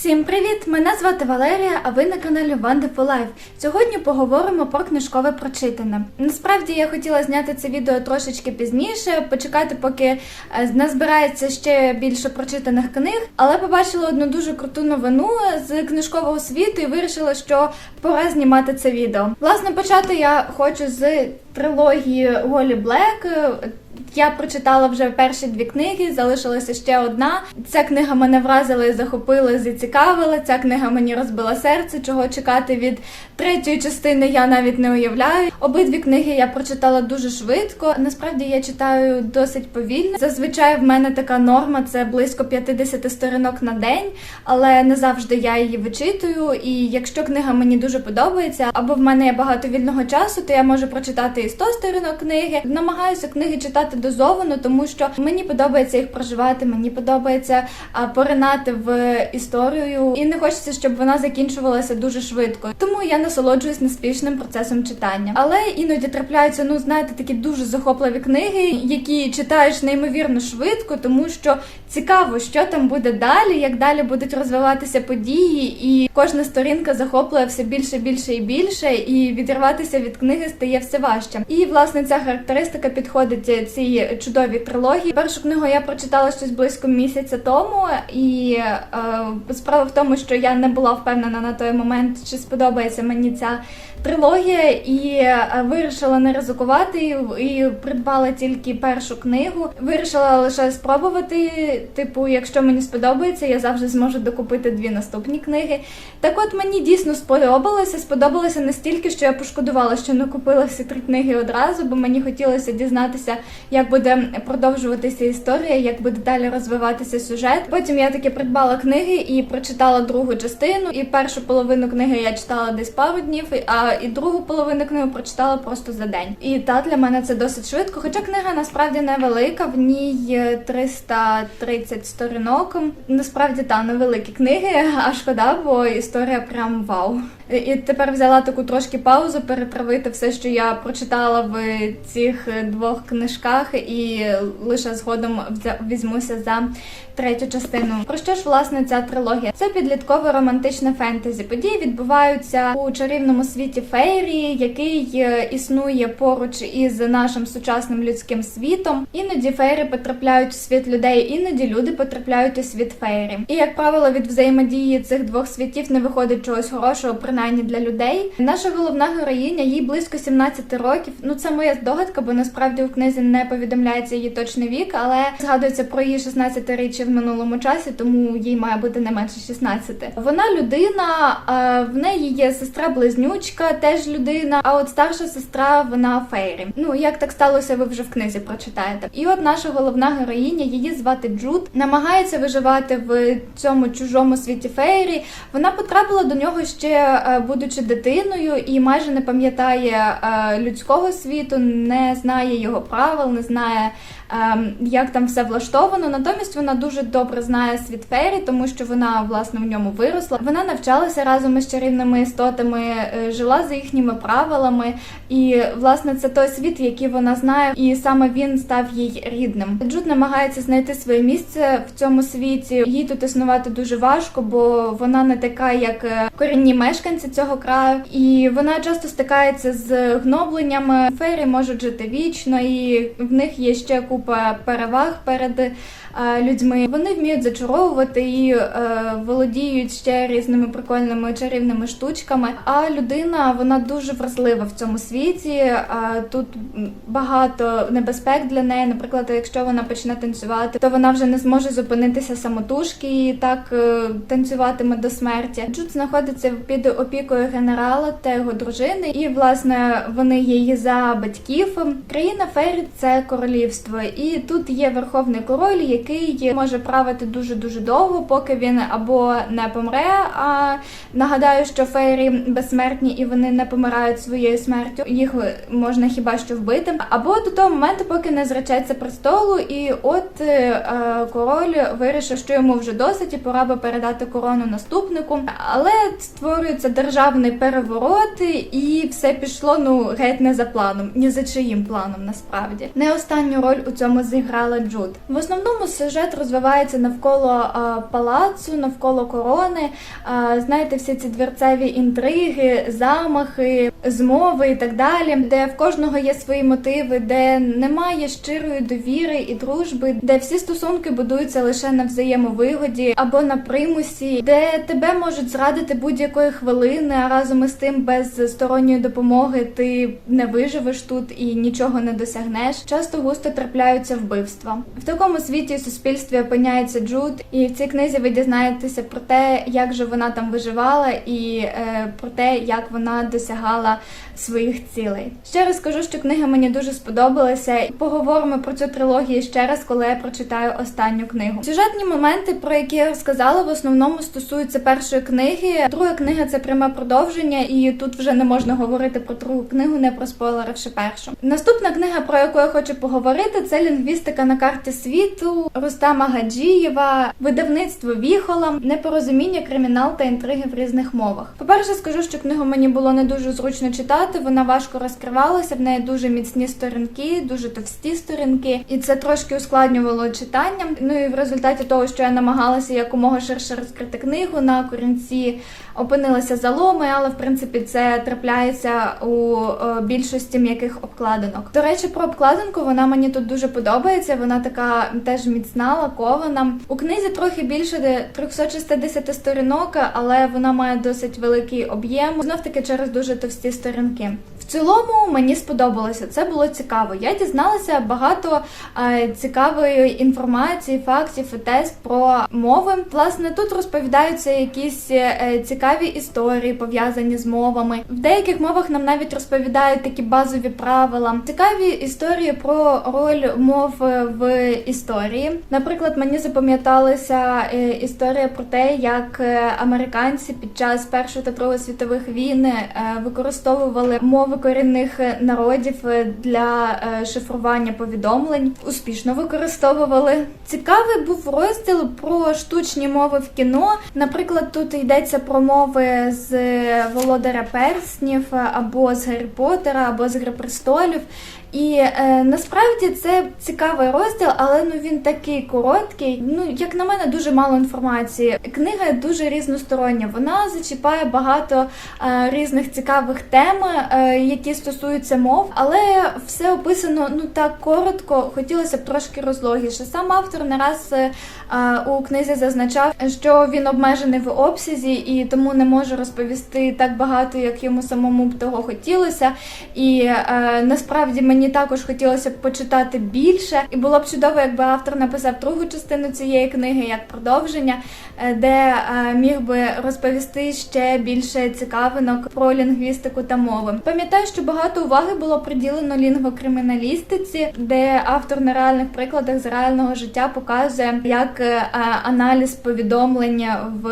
Всім привіт! Мене звати Валерія, а ви на каналі Wonderful Life. Сьогодні поговоримо про книжкове прочитане. Насправді я хотіла зняти це відео трошечки пізніше, почекати, поки е, назбирається ще більше прочитаних книг, але побачила одну дуже круту новину з книжкового світу і вирішила, що пора знімати це відео. Власне, почати я хочу з трилогії Голі Блек. Я прочитала вже перші дві книги, залишилася ще одна. Ця книга мене вразила і захопила, зацікавила. Ця книга мені розбила серце. Чого чекати від третьої частини я навіть не уявляю. Обидві книги я прочитала дуже швидко. Насправді я читаю досить повільно. Зазвичай в мене така норма це близько 50 сторінок на день, але не завжди я її вичитую. І якщо книга мені дуже подобається, або в мене є багато вільного часу, то я можу прочитати і 100 сторінок книги. Намагаюся книги читати дозовано, тому що мені подобається їх проживати, мені подобається поринати в історію, і не хочеться, щоб вона закінчувалася дуже швидко. Тому я насолоджуюсь неспішним процесом читання. Але іноді трапляються, ну знаєте, такі дуже захопливі книги, які читаєш неймовірно швидко, тому що цікаво, що там буде далі, як далі будуть розвиватися події, і кожна сторінка захоплює все більше, більше і більше, і відірватися від книги стає все важче. І власне ця характеристика підходить цій чудовій трилогії. Першу книгу я прочитала щось близько місяця тому, і е, справа в тому, що я не була впевнена на той момент, чи сподобається мені ця трилогія, і е, вирішила не ризикувати і, і придбала тільки першу книгу. Вирішила лише спробувати. Типу, якщо мені сподобається, я завжди зможу докупити дві наступні книги. Так от мені дійсно сподобалося. Сподобалося настільки, що я пошкодувала, що не купила всі три книги одразу, бо мені хотілося дізнатися, як буде продовжуватися історія, як буде далі розвиватися сюжет. Потім я таки придбала книги і прочитала другу частину. І першу половину книги я читала десь пару днів, а і другу половину книги прочитала просто за день. І та для мене це досить швидко. Хоча книга насправді невелика, в ній 330 сторінок. Насправді та невеликі книги, а шкода, бо історія прям вау. І тепер взяла таку трошки паузу перетравити все, що я прочитала в цих двох книжках, і лише згодом візьмуся за третю частину. Про що ж власне ця трилогія? Це підліткове романтичне фентезі. Події відбуваються у чарівному світі фейрії, який е, існує поруч із нашим сучасним людським світом. Іноді фейри потрапляють у світ людей, іноді люди потрапляють у світ фейрі. І як правило, від взаємодії цих двох світів не виходить чогось хорошого, принаймні для людей. Наша головна героїня, їй близько 17 років. Ну це моя здогадка, бо насправді у книзі не повідомляється її точний вік, але згадується про її 16-річчя в минулому часі, тому їй має бути не менше 16. Вона людина, в неї є сестра-близнючка, теж людина. А от старша сестра, вона фейрі. Ну як так сталося, ви вже в книзі прочитаєте. І от наша головна героїня, її звати Джуд, намагається виживати в цьому чужому світі фейрі. Вона потрапила до нього ще е, будучи дитиною, і майже не пам'ятає е, людського світу, не знає його правил, не знає. Ем, Як там все влаштовано, натомість вона дуже добре знає світ фейрі, тому що вона власне в ньому виросла. Вона навчалася разом із чарівними істотами, е, жила за їхніми правилами, і власне це той світ, який вона знає, і саме він став їй рідним. Джуд намагається знайти своє місце в цьому світі. Їй тут існувати дуже важко, бо вона не така, як е, корінні мешканці цього краю, і вона часто стикається з гнобленнями. Фейрі можуть жити вічно, і в них є ще купа переваг перед е, людьми. Вони вміють зачаровувати і е, володіють ще різними прикольними чарівними штучками. А людина вона дуже вразлива в цьому світі. Е, тут багато небезпек для неї. Наприклад, якщо вона почне танцювати, то вона вже не зможе зупинитися самотужки і так танцюватиме до смерті. Джуд знаходиться під опікою генерала та його дружини, і власне вони є її за батьків. Країна Фейрі це королівство, і тут є верховний король, який може правити дуже дуже довго, поки він або не помре. А нагадаю, що фейрі безсмертні і вони не помирають своєю смертю. Їх можна хіба що вбити, або до того моменту, поки не зречеться престолу, і от е, король вирішив, що йому вже досить, і пора би передати корону наступнику. Але створюється державний переворот, і все пішло ну геть не за планом, ні за чиїм планом насправді. Не останню роль у цьому зіграла Джуд. В основному сюжет розвивається навколо палацу, навколо корони. Знаєте, всі ці дверцеві інтриги, замахи, змови і так далі, де в кожного є свої мотиви, де немає щирої довіри і дружби, де всі стосунки будуються лише на взаємовигоді або на примусі, де тебе можуть зрадити будь-якої хвилини, а разом із тим без сторонньої допомоги ти не виживеш тут і нічого не досягнеш. Часто густо трапляються вбивства. В такому світі суспільстві опиняється Джуд, і в цій книзі ви дізнаєтеся про те, як же вона там виживала, і е, про те, як вона досягала своїх цілей. Ще раз скажу, що книга мені дуже сподобалася. Поговоримо про цю трилогію ще раз, коли я прочитаю останню книгу. Сюжетні моменти, про які я розказала, в основному стосуються першої книги. Друга книга це пряме продовження, і тут вже не можна говорити про другу книгу, не проспойлеривши першу. Наступна книга, про яку я хочу поговорити, це лінгвістика на карті світу Рустама Гаджієва, видавництво Віхола, непорозуміння, кримінал та інтриги в різних мовах. По-перше, скажу, що книгу мені було не дуже зручно читати. Вона важко розкривалася, в неї дуже міцні сторінки, дуже товсті сторінки, і це трошки ускладнювало читання. Ну і в результаті того, що я намагалася якомога ширше розкрити книгу на корінці, опинилися заломи, але в принципі це трапляється у е, більшості м'яких обкладинок. До речі, про обкладинку вона мені тут дуже подобається. Вона така теж міцна, лакована. У книзі трохи більше де 360 сторінок, але вона має досить великий об'єм. Знов таки через дуже товсті сторінки. Цілому мені сподобалося. Це було цікаво. Я дізналася багато е, цікавої інформації, фактів і тест про мови. Власне, тут розповідаються якісь е, цікаві історії пов'язані з мовами. В деяких мовах нам навіть розповідають такі базові правила. Цікаві історії про роль мов в історії. Наприклад, мені запам'яталася е, історія про те, як е, американці під час першої та другої світових війн е, використовували мови корінних народів е, для е, шифрування повідомлень. Успішно використовували. Цікавий був розділ про штучні мови в кіно. Наприклад, тут йдеться про мови з Володаря Перснів або з Гаррі Поттера, або з Гри престолів. І е, насправді це цікавий розділ, але ну він такий короткий. Ну як на мене, дуже мало інформації. Книга дуже різностороння. Вона зачіпає багато е, різних цікавих тем, е, які стосуються мов, але все описано ну так коротко. Хотілося б трошки розлогіше. Сам автор не раз е, у книзі зазначав, що він обмежений в обсязі і тому не може розповісти так багато, як йому самому б того хотілося. І е, насправді мені також хотілося б почитати більше, і було б чудово, якби автор написав другу частину цієї книги як продовження, е, де е, міг би розповісти ще більше цікавинок про лінгвістику та мови. Пам'ятаю, що багато уваги було приділено лінгвокриміналістиці, де автор на реальних прикладах з реального життя показує, як е, аналіз повідомлення в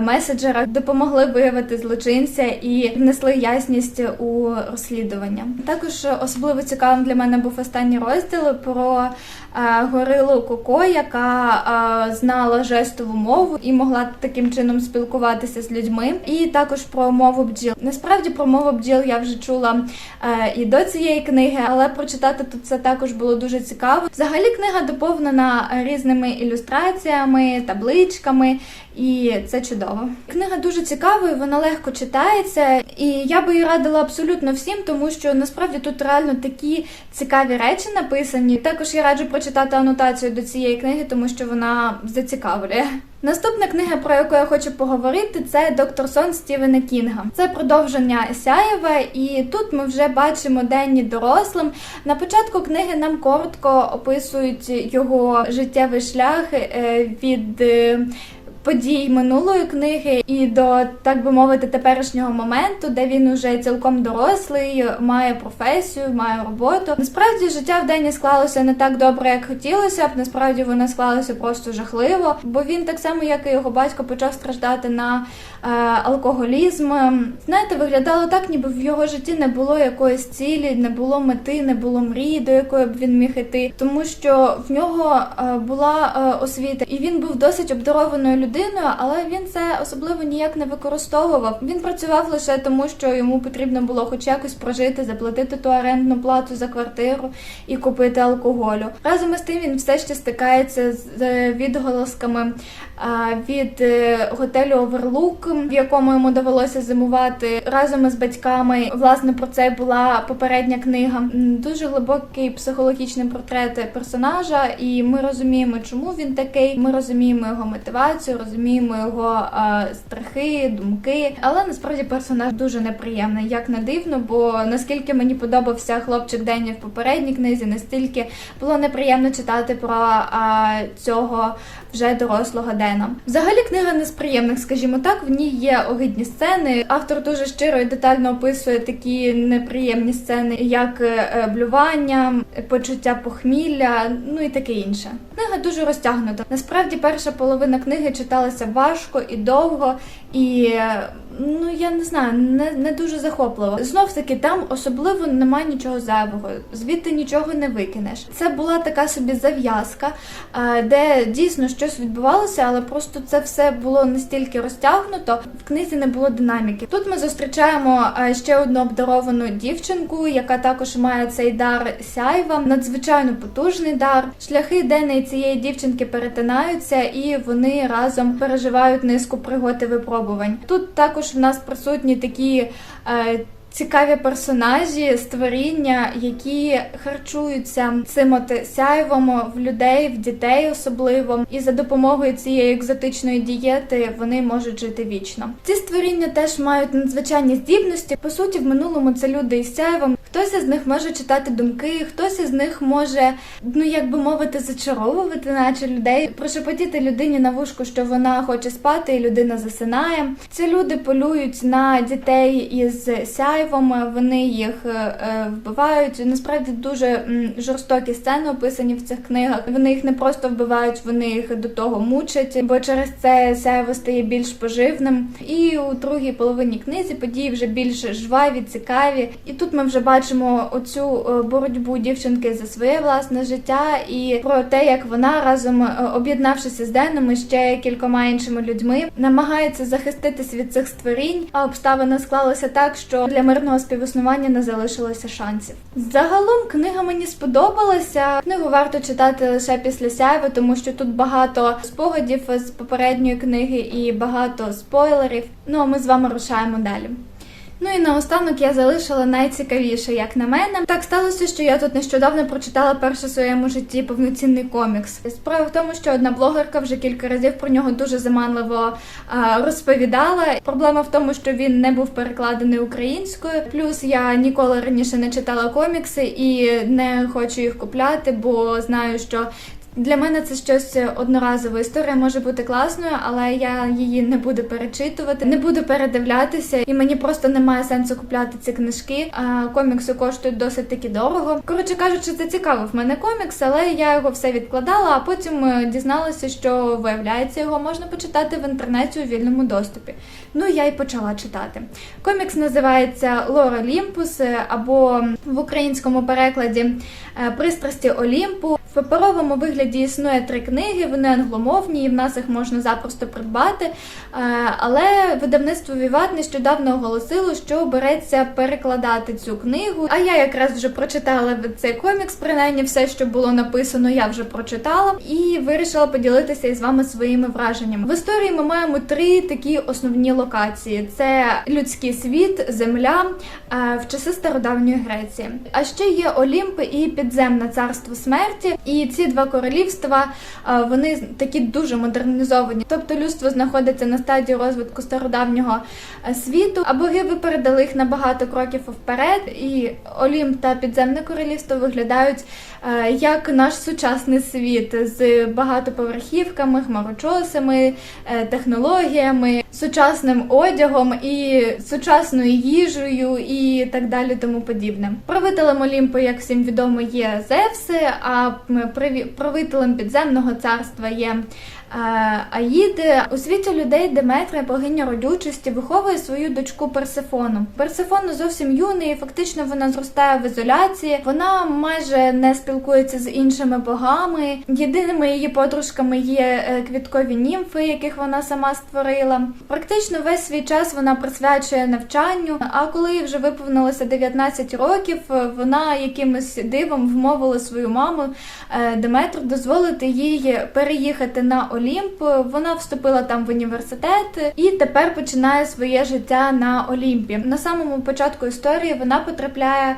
меседжерах допомогли виявити злочинця і внесли ясність у розслідування. Також особливо цікавим для мене був останній розділ про е, горилу Коко, яка е, знала жестову мову і могла таким чином спілкуватися з людьми. І також про мову бджіл. Насправді про мову бджіл я вже чула е, і до цієї книги, але прочитати тут це також було дуже цікаво. Взагалі книга доповнена різними ілюстраціями, табличками, і це чудово. Книга дуже цікава, вона легко читається, і я би її радила абсолютно всім, тому що насправді тут реально такі цікаві речі написані. Також я раджу прочитати анотацію до цієї книги, тому що вона зацікавлює. Наступна книга, про яку я хочу поговорити, це Доктор Сон Стівена Кінга. Це продовження Сяєва, і тут ми вже бачимо Денні дорослим. На початку книги нам коротко описують його життєвий шлях е, від. Подій минулої книги і до, так би мовити, теперішнього моменту, де він уже цілком дорослий, має професію, має роботу. Насправді життя в Дені склалося не так добре, як хотілося б. Насправді воно склалося просто жахливо, бо він так само, як і його батько, почав страждати на е, алкоголізм. Знаєте, виглядало так, ніби в його житті не було якоїсь цілі, не було мети, не було мрії, до якої б він міг іти, тому що в нього е, була е, освіта, і він був досить обдарованою людиною людиною, але він це особливо ніяк не використовував. Він працював лише тому, що йому потрібно було хоч якось прожити, заплатити ту орендну плату за квартиру і купити алкоголю. Разом із тим він все ще стикається з відголосками від е, готелю Оверлук, в якому йому довелося зимувати разом із батьками. Власне про це була попередня книга. Дуже глибокий психологічний портрет персонажа, і ми розуміємо, чому він такий. Ми розуміємо його мотивацію, розуміємо його страхи, думки. Але насправді персонаж дуже неприємний, як не дивно, бо наскільки мені подобався хлопчик Дені в попередній книзі, настільки було неприємно читати про цього вже дорослого Дена. Взагалі книга не з приємних, скажімо так. В ній є огидні сцени. Автор дуже щиро і детально описує такі неприємні сцени, як е, блювання, почуття похмілля, ну і таке інше. Книга дуже розтягнута. Насправді, перша половина книги читалася важко і довго, і е, ну я не знаю, не, не дуже захопливо. Знов таки, там особливо немає нічого зайвого, звідти нічого не викинеш. Це була така собі зав'язка, е, де дійсно щось відбувалося, але просто це все було настільки розтягнуто. В книзі не було динаміки. Тут ми зустрічаємо е, ще одну обдаровану дівчинку, яка також має цей дар сяйва, надзвичайно потужний дар. Шляхи Дени і цієї дівчинки перетинаються, і вони разом переживають низку пригод і випробувань. Тут також в нас присутні такі. Е, Цікаві персонажі, створіння, які харчуються цим от сяйвом в людей, в дітей особливо, і за допомогою цієї екзотичної дієти вони можуть жити вічно. Ці створіння теж мають надзвичайні здібності. По суті, в минулому це люди із сяйвом. Хтось із них може читати думки, хтось із них може, ну як би мовити, зачаровувати, наче людей, прошепотіти людині на вушку, що вона хоче спати, і людина засинає. Ці люди полюють на дітей із сяйвом, вони їх е, е, вбивають. Насправді дуже жорстокі сцени описані в цих книгах. Вони їх не просто вбивають, вони їх до того мучать, бо через це сяйво стає більш поживним. І у другій половині книзі події вже більш жваві, цікаві. І тут ми вже бачимо оцю е, боротьбу дівчинки за своє власне життя і про те, як вона разом е, об'єднавшися з Деном і ще кількома іншими людьми, намагається захиститись від цих створінь. А обставини склалися так, що для мирного співіснування не залишилося шансів. Загалом книга мені сподобалася. Книгу варто читати лише після сяйва, тому що тут багато спогадів з попередньої книги і багато спойлерів. Ну а ми з вами рушаємо далі. Ну і наостанок я залишила найцікавіше, як на мене. Так сталося, що я тут нещодавно прочитала перший в своєму житті повноцінний комікс. Справа в тому, що одна блогерка вже кілька разів про нього дуже заманливо а, розповідала. Проблема в тому, що він не був перекладений українською. Плюс я ніколи раніше не читала комікси і не хочу їх купляти, бо знаю, що для мене це щось одноразове. Історія може бути класною, але я її не буду перечитувати, не буду передивлятися, і мені просто немає сенсу купляти ці книжки. А комікси коштують досить таки дорого. Коротше кажучи, це цікаво в мене комікс, але я його все відкладала. А потім е, дізналася, що виявляється, його можна почитати в інтернеті у вільному доступі. Ну я й почала читати. Комікс називається Лора Олімпус або в українському перекладі е, Пристрасті Олімпу. В паперовому вигляді існує три книги, вони англомовні, і в нас їх можна запросто придбати. Е, Але видавництво Віват нещодавно оголосило, що береться перекладати цю книгу. А я якраз вже прочитала цей комікс, принаймні все, що було написано, я вже прочитала і вирішила поділитися із вами своїми враженнями. В історії ми маємо три такі основні локації: це людський світ, земля е, в часи стародавньої Греції. А ще є Олімп і підземне царство смерті. І ці два королівства е, вони такі дуже модернізовані. Тобто людство знаходиться на стадії розвитку стародавнього е, світу, а боги випередили їх на багато кроків вперед. І Олімп та підземне королівство виглядають е, як наш сучасний світ з багатоповерхівками, хмарочосами, технологіями, сучасним одягом і сучасною їжею і так далі, тому подібне. Правителем Олімпу, як всім відомо, є Зевси, а правителем підземного царства є Аїди. У світі людей Деметра, богиня родючості, виховує свою дочку Персефону. Персефона зовсім юна і фактично вона зростає в ізоляції. Вона майже не спілкується з іншими богами. Єдиними її подружками є е, квіткові німфи, яких вона сама створила. Практично весь свій час вона присвячує навчанню. А коли їй вже виповнилося 19 років, е, вона якимось дивом вмовила свою маму е, Деметру дозволити їй переїхати на Олімп. Вона вступила там в університет і тепер починає своє життя на Олімпі. На самому початку історії вона потрапляє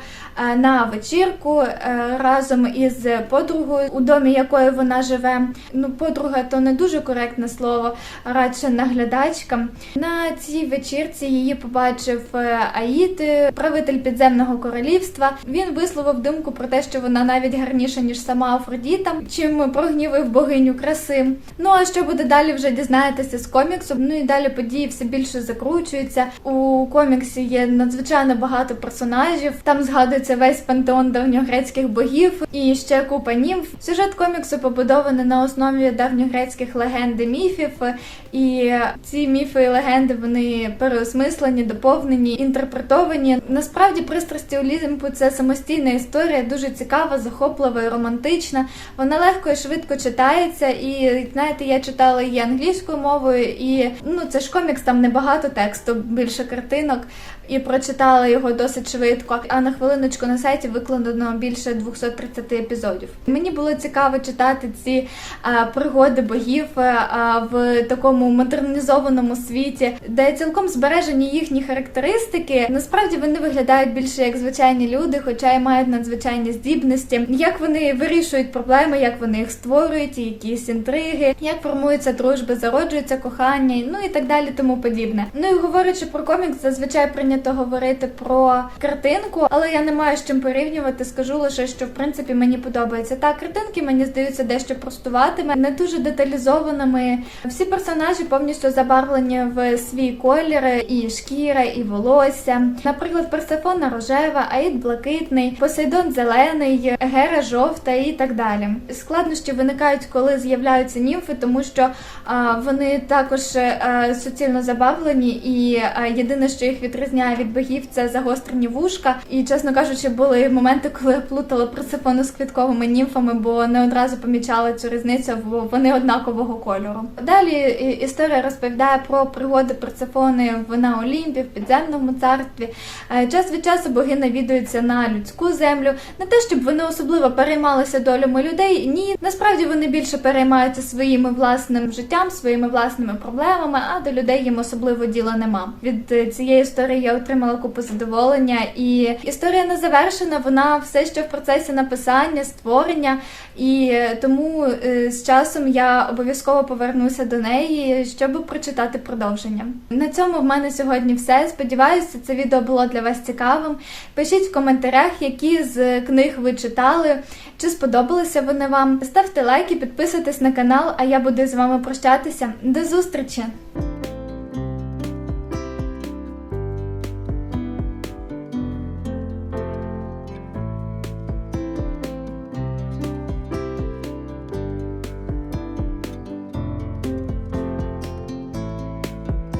е, на вечірку е, разом із подругою, у домі якої вона живе. Ну, подруга то не дуже коректне слово, радше наглядачка. На цій вечірці її побачив е, Аїд, правитель підземного королівства. Він висловив думку про те, що вона навіть гарніша ніж сама Афродіта, чим прогнівив богиню краси. Ну а що буде далі, вже дізнаєтеся з коміксу. Ну і далі події все більше закручуються. У коміксі є надзвичайно багато персонажів. Там згадується весь пантеон давньогрецьких богів і ще купа німф. Сюжет коміксу побудований на основі давньогрецьких легенд і міфів. І ці міфи і легенди вони переосмислені, доповнені, інтерпретовані. Насправді пристрасті Олімпу це самостійна історія, дуже цікава, захоплива і романтична. Вона легко і швидко читається. І знаєте, я читала її англійською мовою, і ну це ж комікс, там небагато тексту, більше картинок. І прочитала його досить швидко. А на хвилиночку на сайті викладено більше 230 епізодів. Мені було цікаво читати ці а, пригоди богів а, в такому модернізованому світі, де цілком збережені їхні характеристики. Насправді вони виглядають більше як звичайні люди, хоча й мають надзвичайні здібності. Як вони вирішують проблеми, як вони їх створюють, і якісь інтриги, як формуються дружби, зароджується кохання, ну і так далі, тому подібне. Ну і говорячи про комікс, зазвичай прийнято говорити про картинку, але я не маю з чим порівнювати. Скажу лише, що в принципі мені подобається. Так, картинки мені здаються дещо простуватими, не дуже деталізованими. Всі персонажі повністю забарвлені в свій колір, і шкіра, і волосся. Наприклад, Персефона рожева, Аїд блакитний, Посейдон зелений, Гера жовта і так далі. Складнощі виникають, коли з'являються німфи, тому що вони також а, суцільно забавлені, і а, єдине, що їх відрізняє від богів, це загострені вушка. І чесно кажучи, були моменти, коли я плутала Персефону з квітковими німфами, бо не одразу помічала цю різницю, бо вони однакового кольору. Далі історія розповідає про пригоди Персефони в на Олімпі, в підземному царстві. Е, Час від часу боги навідуються на людську землю. Не те, щоб вони особливо переймалися долями людей. Ні, насправді вони більше переймаються своїми власним життям, своїми власними проблемами, а до людей їм особливо діла нема. Від е, цієї історії я отримала купу задоволення, і історія не завершена. Вона все ще в процесі написання, створення, і е, тому е, з часом я обов'язково повернуся до неї, щоб прочитати продовження. На цьому в мене сьогодні все. Сподіваюся, це відео було для вас цікавим. Пишіть в коментарях, які з книг ви читали, чи сподобалися вони вам. Ставте лайки, підписуйтесь на канал, а я буду з вами прощатися. До зустрічі!